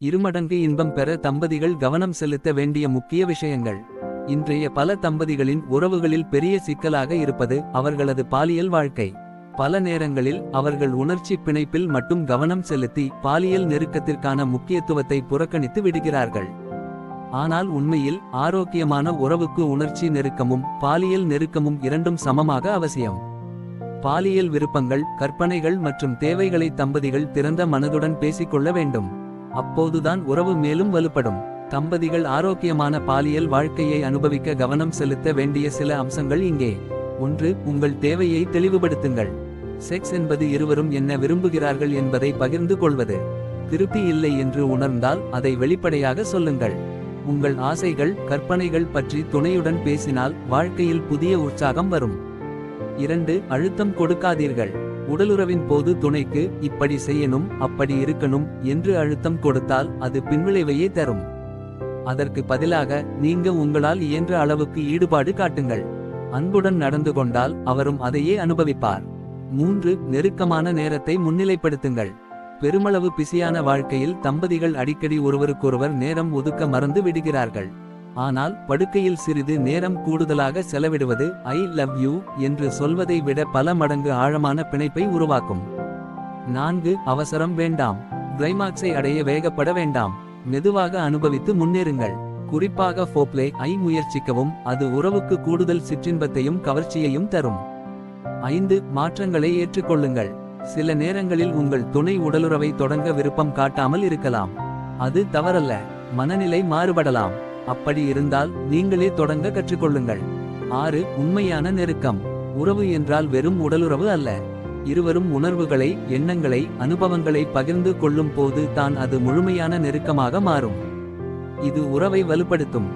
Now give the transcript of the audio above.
இருமடங்கு இன்பம் பெற தம்பதிகள் கவனம் செலுத்த வேண்டிய முக்கிய விஷயங்கள். இன்றைய பல தம்பதிகளின் உறவுகளில் பெரிய சிக்கலாக இருப்பது அவர்களது பாலியல் வாழ்க்கை. பல நேரங்களில் அவர்கள் உணர்ச்சி பிணைப்பில் மட்டும் கவனம் செலுத்தி பாலியல் நெருக்கத்திற்கான முக்கியத்துவத்தை புறக்கணித்து விடுகிறார்கள். ஆனால் உண்மையில் ஆரோக்கியமான உறவுக்கு உணர்ச்சி நெருக்கமும் பாலியல் நெருக்கமும் இரண்டும் சமமாக அவசியம். பாலியல் விருப்பங்கள் கற்பனைகள் மற்றும் தேவைகளை தம்பதிகள் திறந்த மனதுடன் பேசிக்கொள்ள வேண்டும். அப்போதுதான் உறவு மேலும் வலுப்படும். தம்பதிகள் ஆரோக்கியமான பாலியல் வாழ்க்கையை அனுபவிக்க கவனம் செலுத்த வேண்டிய சில அம்சங்கள் இங்கே. ஒன்று உங்கள் தேவையை தெளிவுபடுத்துங்கள். செக்ஸ் என்பது இருவரும் என்ன விரும்புகிறார்கள் என்பதை பகிர்ந்து கொள்வது. திருப்தி இல்லை என்று உணர்ந்தால் அதை வெளிப்படையாக சொல்லுங்கள். உங்கள் ஆசைகள் கற்பனைகள் பற்றி துணையுடன் பேசினால் வாழ்க்கையில் புதிய உற்சாகம் வரும். இரண்டு அழுத்தம் கொடுக்காதீர்கள். உடலுறவின் போது துணைக்கு இப்படி செய்யணும் அப்படி இருக்கணும் என்று அழுத்தம் கொடுத்தால் அது பின்விளைவையே தரும். அதற்கு பதிலாக நீங்க உங்களால் இயன்ற அளவுக்கு ஈடுபாடு காட்டுங்கள். அன்புடன் நடந்து கொண்டால் அவரும் அதையே அனுபவிப்பார். மூன்று நெருக்கமான நேரத்தை முன்னிலைப்படுத்துங்கள். பெருமளவு பிசியான வாழ்க்கையில் தம்பதிகள் அடிக்கடி ஒருவருக்கொருவர் நேரம் ஒதுக்க மறந்து விடுகிறார்கள். ஆனால் படுக்கையில் சிறிது நேரம் கூடுதலாக செலவிடுவது ஐ லவ் யூ என்று சொல்வதை விட பல மடங்கு ஆழமான பிணைப்பை உருவாக்கும். நான்கு அவசரம் வேண்டாம். கிளைமாக்ஸை அடைய வேகப்பட வேண்டாம். மெதுவாக அனுபவித்து முன்னேறுங்கள். குறிப்பாக ஃபோப்லே ஐ முயற்சிக்கவும் அது உறவுக்கு கூடுதல் சிற்றின்பத்தையும் கவர்ச்சியையும் தரும். ஐந்து மாற்றங்களை ஏற்றுக்கொள்ளுங்கள். சில நேரங்களில் உங்கள் துணை உடலுறவை தொடங்க விருப்பம் காட்டாமல் இருக்கலாம். அது தவறல்ல. மனநிலை மாறுபடலாம். அப்படி இருந்தால் நீங்களே தொடங்க கற்றுக்கொள்ளுங்கள். ஆறு உண்மையான நெருக்கம். உறவு என்றால் வெறும் உடலுறவு அல்ல. இருவரும் உணர்வுகளை எண்ணங்களை அனுபவங்களை பகிர்ந்து கொள்ளும் போது தான் அது முழுமையான நெருக்கமாக மாறும். இது உறவை வலுப்படுத்தும்.